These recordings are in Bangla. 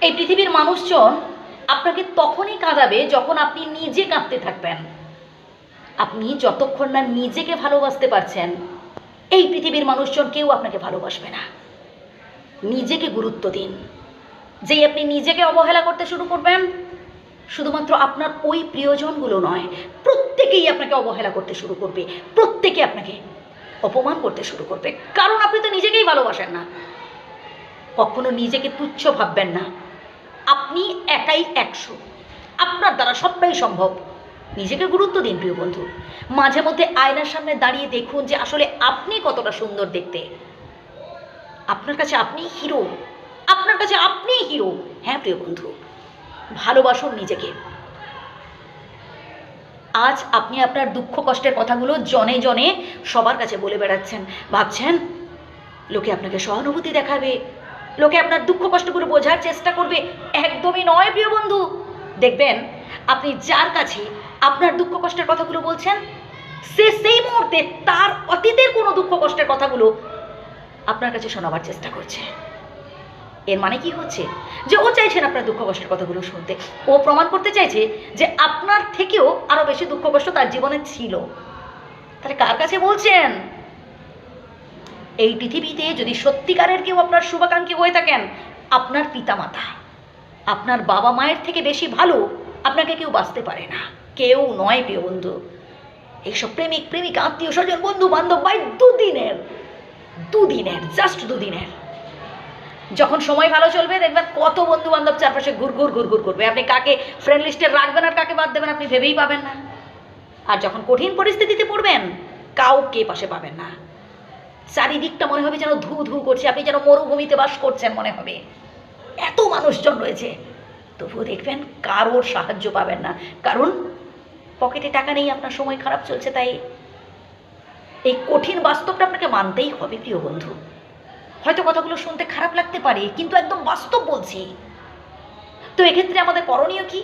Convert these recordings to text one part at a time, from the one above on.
এই পৃথিবীর মানুষজন আপনাকে তখনই কাঁদাবে যখন আপনি নিজে কাঁদতে থাকবেন। আপনি যতক্ষণ না নিজেকে ভালোবাসতে পারছেন, এই পৃথিবীর মানুষজন কেউ আপনাকে ভালোবাসবে না। নিজেকে গুরুত্ব দিন। যেই আপনি নিজেকে অবহেলা করতে শুরু করবেন, শুধুমাত্র আপনার ওই প্রিয়জনগুলো নয়, প্রত্যেকেই আপনাকে অবহেলা করতে শুরু করবে, প্রত্যেকে আপনাকে অপমান করতে শুরু করবে। কারণ আপনি তো নিজেকেই ভালোবাসেন না। কখনো নিজেকে তুচ্ছ ভাববেন না। আপনি একাই একশো। আপনার দ্বারা সবটাই সম্ভব। নিজেকে গুরুত্ব দিন, প্রিয় বন্ধু। মাঝে মধ্যে আয়নার সামনে দাঁড়িয়ে দেখুন যে আসলে আপনি কতটা সুন্দর দেখতে। আপনার কাছে আপনি হিরো। আপনার কাছে আপনি হিরো। হ্যাঁ প্রিয় বন্ধু। ভালোবাসুন নিজেকে। আজ আপনি আপনার দুঃখ কষ্টের কথাগুলো জনে জনে সবার কাছে বলে বেড়াচ্ছেন। ভাবছেন, লোকে আপনাকে সহানুভূতি দেখাবে। লোকে আপনার দুঃখ কষ্টগুলো বোঝার চেষ্টা করবে। একদমই নয়, প্রিয় বন্ধু। দেখবেন, আপনি যার কাছে আপনার দুঃখ কষ্টের কথাগুলো বলছেন, সে সেই মুহূর্তে তার অতীতের কোনো দুঃখ কষ্টের কথাগুলো আপনার কাছে শোনাবার চেষ্টা করছে। এর মানে কি হচ্ছে? যে ও চাইছেন আপনার দুঃখ কষ্টের কথাগুলো শুনতে। ও প্রমাণ করতে চাইছে যে আপনার থেকেও আরও বেশি দুঃখ কষ্ট তার জীবনে ছিল। তাহলে কার কাছে বলছেন? এই পৃথিবীতে যদি সত্যিকারের কেউ আপনার শুভাকাঙ্ক্ষী হয়ে থাকেন, আপনার পিতামাতা, আপনার বাবা মায়ের থেকে বেশি ভালো আপনাকে কেউ বাঁচতে পারে না। কেউ নয়, প্রিয় বন্ধু। এইসব প্রেমিক প্রেমিক, আত্মীয়, স্বজন, বন্ধু, বান্ধব ভাই দুদিনের দুদিনের জাস্ট দুদিনের। যখন সময় ভালো চলবে, দেখবেন কত বন্ধু বান্ধব চারপাশে ঘুর ঘুর ঘুর ঘুর করবে আপনি কাকে ফ্রেন্ড লিস্টে রাখবেন আর কাকে বাদ দেবেন আপনি ভেবেই পাবেন না। আর যখন কঠিন পরিস্থিতিতে পড়বেন, কাউকে পাশে পাবেন না। চারিদিকটা মনে হবে যেন ধু ধু করছে, আপনি যেন মরুভূমিতে বাস করছেন মনে হবে। এত মানুষজন রয়েছে। তবুও দেখবেন কারোর সাহায্য পাবেন না। কারণ পকেটে টাকা নেই, আপনার সময় খারাপ চলছে, তাই এই কঠিন বাস্তবটা আপনাকে মানতেই হবে, প্রিয় বন্ধু। হয়তো কথাগুলো শুনতে খারাপ লাগতে পারে, কিন্তু একদম বাস্তব বলছি। তো এক্ষেত্রে আমাদের করণীয় কি?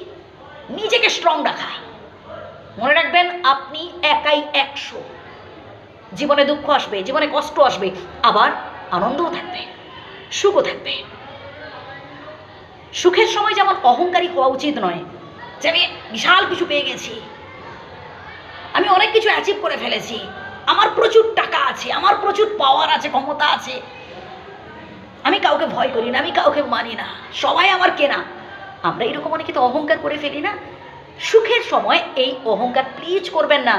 নিজেকে স্ট্রং রাখা। মনে রাখবেন, আপনি একাই একশো। জীবনে দুঃখ আসবে, জীবনে কষ্ট আসবে, আবার আনন্দও থাকবে, সুখও থাকবে। সুখের সময় যেমন অহংকারী হওয়া উচিত নয়, যে আমি বিশাল কিছু পেয়ে গেছি, আমি অনেক কিছু অ্যাচিভ করে ফেলেছি, আমার প্রচুর টাকা আছে, আমার প্রচুর পাওয়ার আছে, ক্ষমতা আছে, আমি কাউকে ভয় করি না, আমি কাউকে মানি না, সবাই আমার কেনা। আমরা এরকম অনেকে তো অহংকার করে ফেলি না? সুখের সময় এই অহংকার প্লিজ করবেন না।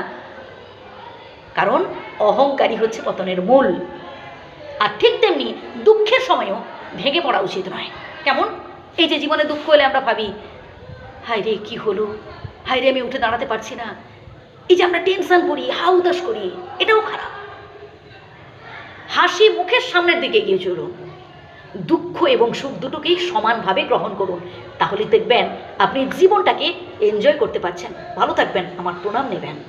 কারণ অহংকারী হচ্ছে পতনের মূল। আর ঠিক তেমনি দুঃখের সময়ও ভেঙে পড়া উচিত নয়। কেমন? এই যে জীবনে দুঃখ হলে আমরা ভাবি, হায় রে, কী হলো? হায় রে, আমি উঠে দাঁড়াতে পারছি না। এই যে আমরা টেনশন করি হাউদাস করি, এটাও খারাপ। হাসি মুখের সামনের দিকে গিয়ে চলুন। দুঃখ এবং সুখ দুটোকেই সমানভাবে গ্রহণ করুন। তাহলে দেখবেন আপনি জীবনটাকে এনজয় করতে পারছেন। ভালো থাকবেন। আমার প্রণাম নেবেন।